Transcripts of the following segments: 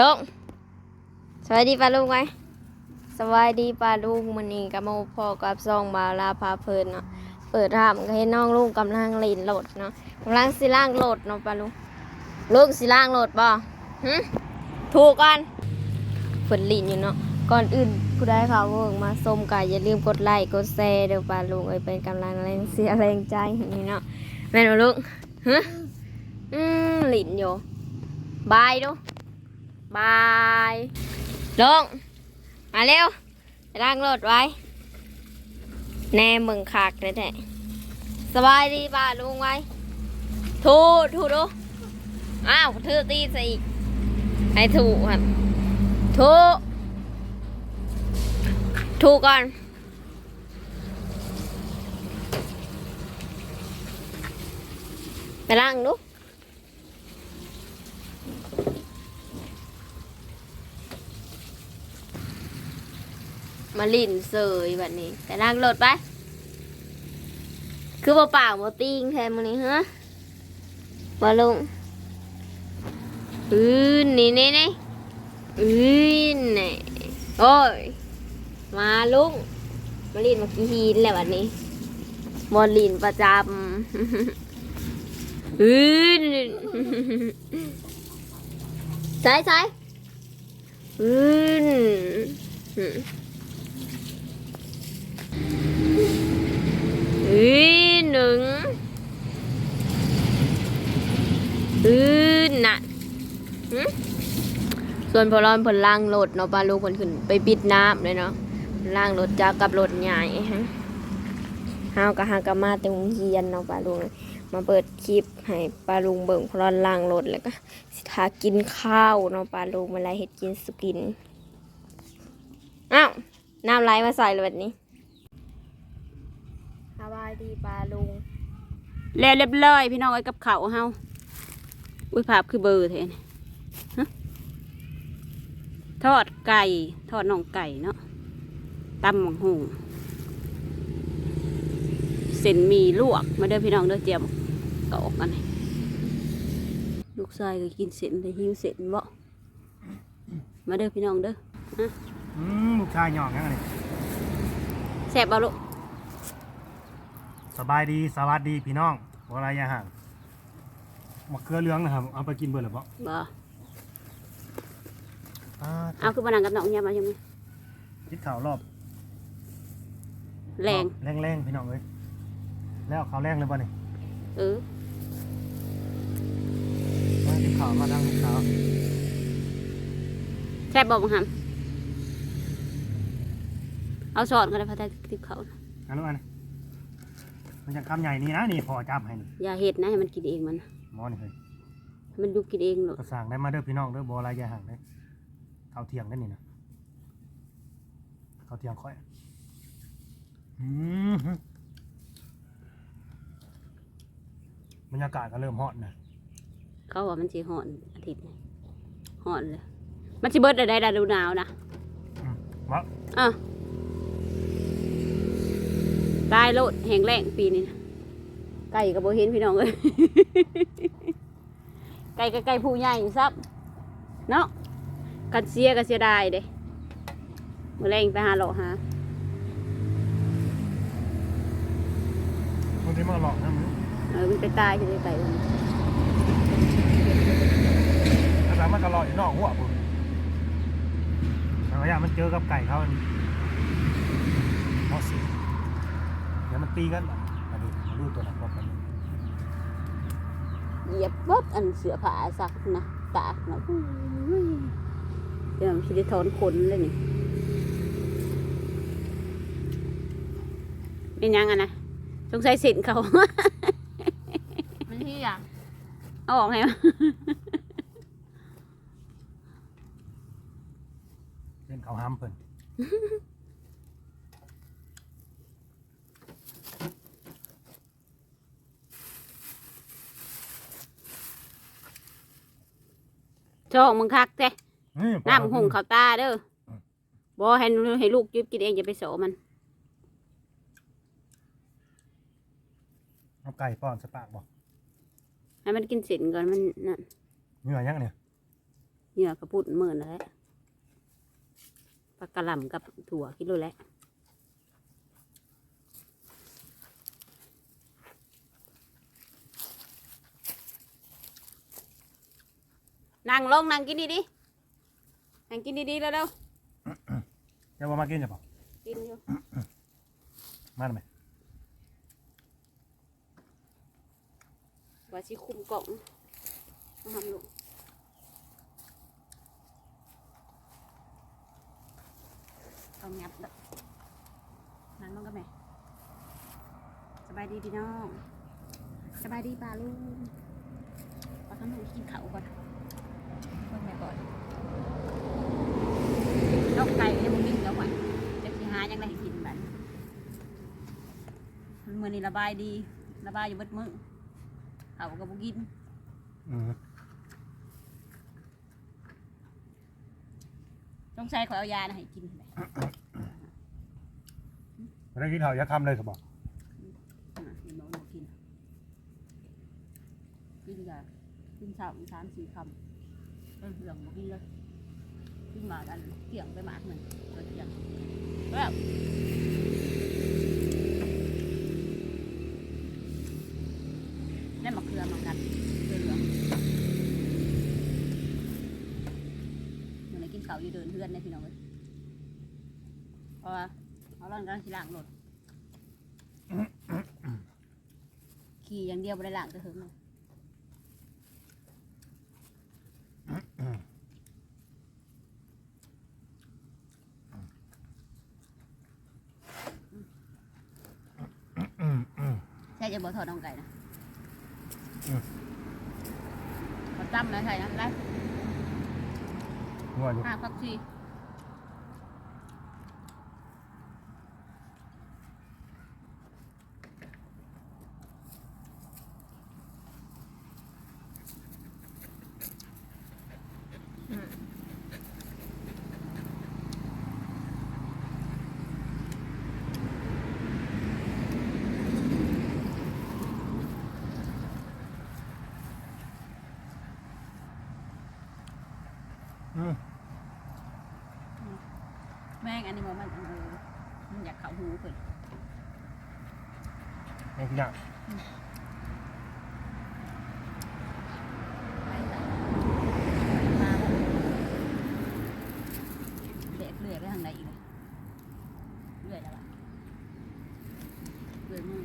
ลุงสวัสดีป้าลุงไว้สวัสดีป้าลุงมันนี้กับโมพอกับซองบาลาพาเพลินเนาะเปิดทำก็ให้น้องลุงกำลังเล่นโหลดเนาะกำลังสิล่างโหลดเนาะป้าลุงลุงสิล่างโหลดบ่หึถูกกันฝนลินอยู่เนาะก่อนอื่นผู้ได้ข่าวเวิร์มาส้มกายอย่าลืมกดไลค์กดแชร์เดี๋ยวป้าลุงเอ้ยเป็นกำลังแรงเสียแรงใจนี้เนาะแม่นบ่ลุงฮะอืมลินอยู่บายดู บายลงมาเร็วไปล้างรถไว้ แน่มึงขากเลยแท้สบายดีป่าลุงไว้ถูถูดูอ้าวถือตีซะอีกให้ถูครับถูถูก่อนไปล้างดู มาลิ่นเสยแบบนี้ แต่นั่งรถไป คือบ่เปล่าบ่ติงแทนมื้อนี้ฮะมาลงอืนนี่นี่นี่อืนนี่โอ้ย มาลุงมาลินมากี่ฮีนแล้ววันนี้บอลลินประจำอืนใช่ใช่อืน อือหนึ่งอือน่ะส่วนพอร้อนผลล่างรถเนาะปลาลูกผลขึ้น ไปปิดน้ำเลยเนาะล่างรถจากกับรถใหญ่ฮะฮากับฮากามาเต็มเฮียนเนาะปลาลุงมาเปิดคลิปให้ปลาลุงเบิ่งพร้อนล่างรถแล้วก็สิทากินข้าวเนาะปลาลุงเวลาเฮ็ดกินสกินอ้าวน้ำไหลมาใส่เลยแบบนี้ บายดีปลาลุงแล้วเรียบร้อยพี่น้องไอ้กับเขาวเฮาอุ้ยภาพคือเบอร์เทนฮะทอดไก่ ทอดน่องไก่เนาะตำหมงหุงเส้นหมีลวกมาเด้อพี่น้องเด้อเจียมกอกกันนี่ลูกชายก็กินเส้นเลยหิวเส้นบ่มาเด้อพี่น้องเด้ออืมลูกชายหย่องยังไงแซ่บบ่ลูก สบายดีสวัสดีพี่น้องวรายาห่างมะเขือเหลืองนะครับเอาไปกินเบอร์หรือเปล่าบ่อ่าเอาคือมานั่งกับน้องเนี่ยมาใช่ไหมคิดข่าวรอบแรงแรงแรงๆพี่น้องเลยแล้วข่าวแรงเลยป่ะนี่เออมาคิดข่าวมาทางข่าวแซ่บบ่บังหันเอาสอนกันเลยพระไทยติบเขานะอันนู้นอันนี้ มันจะคำใหญ่นี่นะนี่พอจับให้นี่อย่าเห็ดนะให้มันกินเองมัน หมอนี่เลยให้มันอยุกินเองหรอกก็สั่งได้มาเด้อพี่น้องเด้อบัวรายาห่างเด้อข้าวเที่ยงได้นี่นะข้าวเที่ยงค่อยอืมฮึบรรยากาศก็เริ่มฮอตนะเขาว่ามันสีหอนอาทิตย์นี้หอนเลย มันสิเบิดได้ได้ดูหนาวนะ อืมวะอะ ตายโลดแห้งแรงปีนี้นะไก่กับโบเห็นพี่น้องเลย ไก่กับไก่ผู้ใหญ่ซับเนาะกันเสียก็เสียดายเด้มื่อแรงไปหาโลหาบางทีมันก็หลอกนะมึงเออมันไปตายจะได้ไก่มันแต่แล้วมันก็หลอกอยู่นอกหัวผมแต่ว่าอย่างมันเจอกับไก่เขาอันมอสิเดี๋ยว มันตีกันอะมาดูมาดูตัวไหนพบกันเหยียบวัดอันเสือผาสักนะตากนะอุ้ยเดี๋ยวมันสิได้ถอนขนเลยนี่เป็นยังอะนะสงสัยเส้นเขา มันที่อย่างเอาออกไงวะเล่นเขาห้ามเพิ่น ช่องมึงคักแท้นี่น้ำหุงเขาวตาเด้อบ่ให้ให้ลูกจุบกินเองอย่าไปโสมันเอาไก่ป้อนสปากบอกให้มันกินเส้นก่อนมันนั่นเหงื่อยังเนี่ยเหยื่อกระปุดหมื่นแล้วปลากระหล่ำกับถั่วกิโลแล้ว นั่งลงนั่งกินดีๆนั่งกินดีๆแล้วเร็วจะว่ามากินจะเปล่าๆกินอยู่มาทำไมว่าสิคุมกล่องมาทำลูกเอางับแล้วนั่งลงกันไหมสบายดีพี่น้องสบายดีป่าลุงปลาข้าวหนูกินเขาวก่อน เพิ่งแม่ก่อนนอกไก่ยังมึงกินแล้วหวานจะสิหายังไงให้กินบัดมือนี้ระบายดี ระบายอยู่เบิดมือเขาก็บุกินอืมต้องใช้ขอเอายานะให้กินไปไม่ได้กินข้าวอยาคำเลยสบอกอะเดี๋ยวน้องหนูกินกินยากินสามสามสี่คำ เออเหลืองบุกินเลยกินหมากันเกี่ยงไปหมากหนึ่งเกิดเกี่ยงแล้วได้มะเขือมากันเกลือเหลืองเมื่อไหร่กินเขาอยู่เดินเพื่อนเนี่ยพี่น้องเอ้ยเพราะว่าเขาล่อนกันสิล้างรถขี่อย่างเดียวไม่ได้ล้างจะถึงเลย ใช่จะบอกถอดน้องไก่นะเขาตั้มนะใช่นะได้งัวอยู่ ห้าพักชี อืม แม่ งอันนี้มันมันเออมันอยากเข่าหูเพิ่นยังกินยากมาเด็กเลื่อยไปทางไหนอีกเลยเลื่อยแล้วล่ะเลื่อยมือ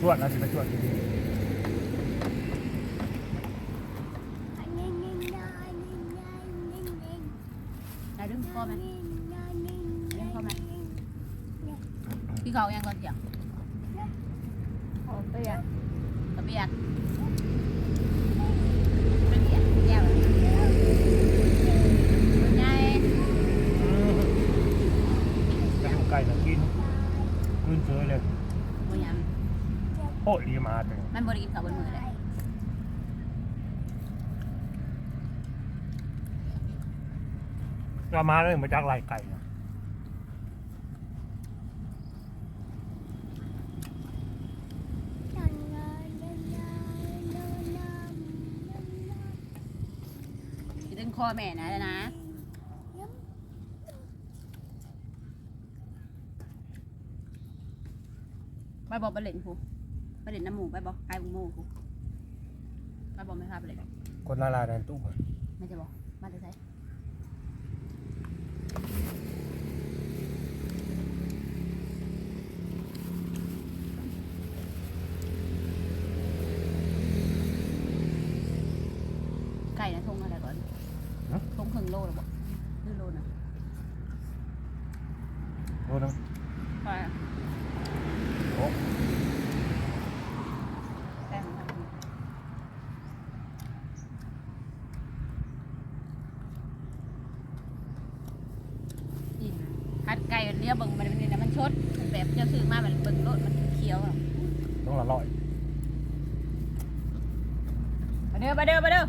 ชวดนะสิไปชวดกินได้ พี่เขายังก่อนเสียงโอ้เปียกกระเบียกกระเบียกแก้วเป็นไงกระดูกไก่น่ะกินคืนเฉยเลยบ่ยังโอ้ดีมาแต่มันบริกินข้าวบนมือเลยก็มาเลยมาจากไรไก่นะ อแม่นะนะไปบอกไปเล่นครูไปเล่นน้ำหมูไปบอกไก่หมูครูไปบอกไม่พาไปเล่นคนละลายในตู้มันไม่จะบอกมาจะใช้ไก่นะทงอะไรก่อน ทงครึ่งโลหรือบอกหรือโลนะโอ้นึงไปโอ้แป้งมันทำดีนี่คัดไก่เลี้ยวเบิ่งมันเป็นนี่นะมันชดมันแบบเจะซื้อมามันเบิ่งรถมันเขียวๆอะต้องละร้อยมาเด้อมาเด้อมาเด้อ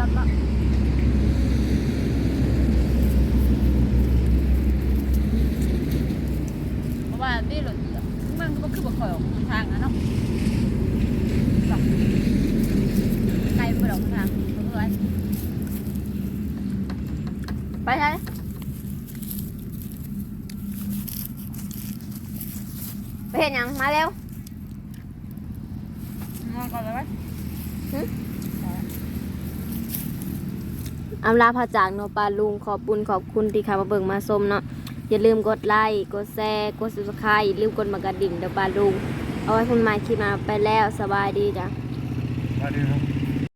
รับละเพราะว่านี่หลุดเหยื่อางก็คือบ่ค่อยออกทางนะเนาะไกลไปดอกทางเพื่อน ไปใช่ไปเห็นยังมาเร็วมองก่อนเลยไหมอำลาพระจากเนาะปลาลุงขอบบุญขอบคุณที่เข้ามาเบิ่งมาชมเนาะอย่าลืมกดไลค์กดแชร์กด subscribe อย่าลืมกดมากระดิ่งเด้อปลาลุงเอาไว้คุณหมายคลิปมาไปแล้วสบายดีจ้ะมาดู